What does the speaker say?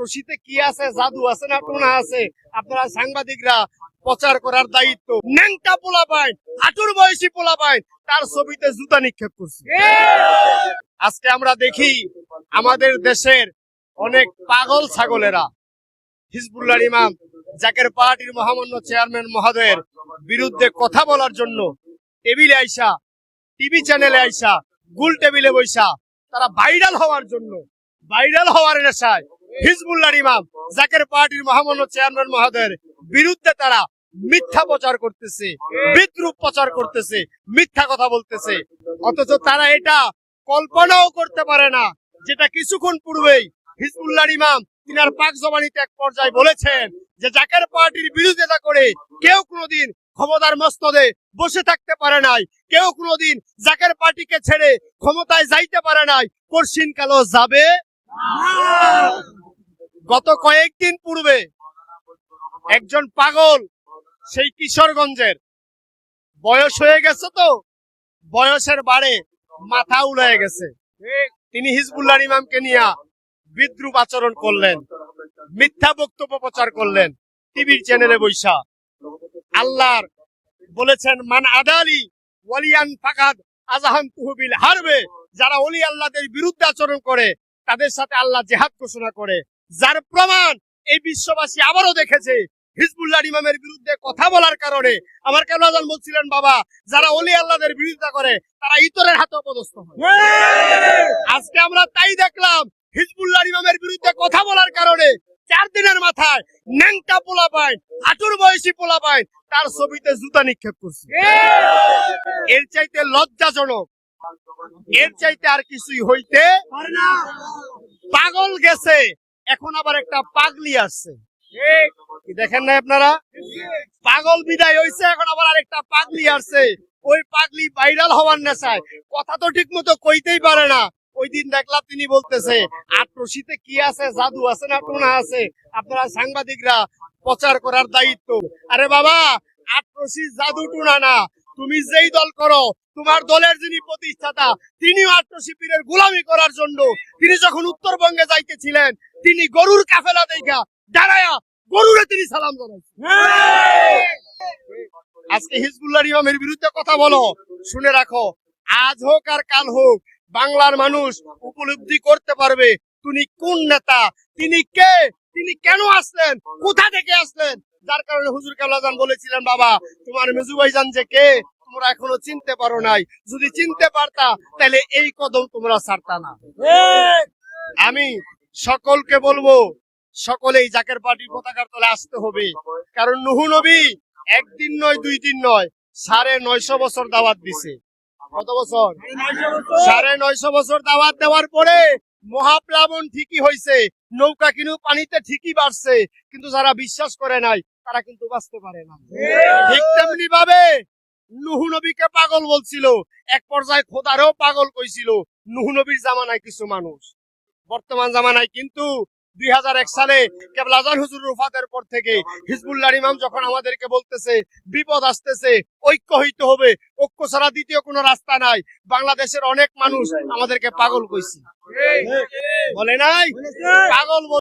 রশিতে কি আছে, জাদু আছে না টোনা আছে, আপনারা সাংবাদিকরা প্রচার করার দায়িত্ব। ন্যাংটা পোলা পায় হাঁটুর বয়সী পোলা পায় তার ছবিতে জুতা নিক্ষেপ করছে। আজকে আমরা দেখি আমাদের দেশের অনেক পাগল ছাগলেরা। হিজবুল্লাহ ইমাম জাকের পার্টির মহামান্য চেয়ারম্যান মহোদয়ের বিরুদ্ধে কথা বলার জন্য টেবিলে আইসা, টিভি চ্যানেলে আইসা, গুল টেবিলে বৈসা তারা ভাইরাল হওয়ার জন্য, ভাইরাল হওয়ার নেশায় হিজবুল্লাহ ইমাম জাকের পার্টির মহামান্য চেয়ারম্যান মহোদয়ের বিরুদ্ধে তারা মিথ্যা প্রচার করতেছে, বিদ্রুপ প্রচার করতেছে, মিথ্যা কথা বলতেছে। অথচ তারা এটা কল্পনাও করতে পারে না, যেটা কিছুক্ষণ পূর্বেই হিজবুল্লাহ ইমাম তিনার পাক জবানিতে এক পর্যায়ে বলেছেন যে জাকের পার্টির বিরোধিতা করে কেউ কোনোদিন ক্ষমতার মস্তদে বসে থাকতে পারে নাই, কেউ কোনোদিন জাকের পার্টিকে ছেড়ে ক্ষমতায় যাইতে পারে নাই। কর্ষিন কালো যাবে গত কয়েকদিন পূর্বে একজন পাগল সেই কিশোরগঞ্জের। বয়স হয়ে গেছে তো, বয়সের বারে মাথা উড়ে গেছে। তিনি হিজবুল্লাহ ইমামকে নিয়ে বিদ্রুপ আচরণ করলেন, মিথ্যা বক্তব্য প্রচার করলেন টিভির চ্যানেলে বৈশা। আল্লাহর বলেছেন, মান আদালি ওয়ালিয়ান ফাকাদ আজাহান তুহবিল হারবে। যারা অলি আল্লাহদের বিরুদ্ধে আচরণ করে, তাদের সাথে আল্লাহ জেহাদ ঘোষণা করে। যার প্রমাণ এই বিশ্ববাসী আবারও দেখেছে। হিজবুল্লাহ ইমামের বিরুদ্ধে কথা বলার কারণে। আমার কেন আজান বলছিলেন, বাবা? যারা অলি আল্লাহদের বিরোধিতা করে, তারা ইতরের হাতে অপদস্থ হয়। আজকে আমরা তাই দেখলাম, হিজবুল্লাহ ইমামের বিরুদ্ধে কথা বলার কারণে চার দিনের মাথায় ন্যাংটা পোলা পায় হাঁটুর বয়সী পোলা পায় তার ছবিতে জুতা নিক্ষেপ করছে। এর চাইতে লজ্জাজনক, এর চাইতে আর কিছুই হইতে পারে না। পাগল গেছে এখন আবার একটা পাগলি আসছে। দেখেন না আপনারা? পাগল বিদায় হইছে, এখন আবার আরেকটা পাগলি আসছে। ওই পাগলি ভাইরাল হওয়ার নেশায়। কথা তো ঠিক মতো কইতেই পারে না। ওই দিন দেখলাম তিনি বলতেছে আটরশিতে কি আছে? জাদু আছে না টোনা আছে? আপনারা সাংবাদিকরা প্রচার করার দায়িত্ব। আরে বাবা আটরশি জাদু টোনা না। তুমি যেই দল করো, তোমার দলের যিনি প্রতিষ্ঠাতা, তিনিও আটরশি পীরের গোলামি করার জন্য। তিনি যখন উত্তরবঙ্গে যাইতেছিলেন তিনি গরুর কাফেলা দেখা দাঁড়ায়া গরুরে তিনি সালাম জানাইছেন। আজকে হিজবুল্লাহ ইমামের বিরুদ্ধে কথা বলো শুনে রাখো আজ হোক আর কাল হোক বাংলার মানুষ উপলব্ধি করতে পারবে তিনি কোন নেতা তিনি কে তিনি কেন আসলেন কোথা থেকে আসলেন? যার কারণে হুজুর কাবলাজান বলেছিলেন বাবা তোমার মেজু ভাইজান যে কে তোমরা এখনও চিনতে পারো নাই। যদি চিনতে পারতা তাহলে এই কদম তোমরা ছাড়তা না। আমি সকলকে বলব, সকলেই জাকের পার্টির পতাকার তলে আসতে হবে। কারণ নুহু নবী একদিন নয়, দুই দিন নয়, সাড়ে নয়শো বছর দাওয়াত দিছে। কত বছর? সাড়ে নয়শো বছর দাওয়াত দেওয়ার পরে মহাপ্লাবন ঠিকই হয়েছে নৌকা কিন্তু পানিতে ঠিকই বাড়ছে, কিন্তু যারা বিশ্বাস করে নাই, তারা কিন্তু বাঁচতে পারে না। ঠিক তেমনি ভাবে নুহু নবীকে পাগল বলছিল, এক পর্যায়ে খোদারও পাগল কইছিল, নুহু নবীর জামানায় কিছু মানুষ। বর্তমান জামানায় কিন্তু দুই সালে কেবল আজান হুজুর রুফাতের পর থেকে হিজবুল্লাহ ইমাম যখন আমাদেরকে বলতেছে বিপদ আসতেছে ঐক্য হইতে হবে ঐক্য ছাড়া দ্বিতীয় কোনো রাস্তা নাই বাংলাদেশের অনেক মানুষ আমাদেরকে পাগল কইছে। বলে নাই? পাগল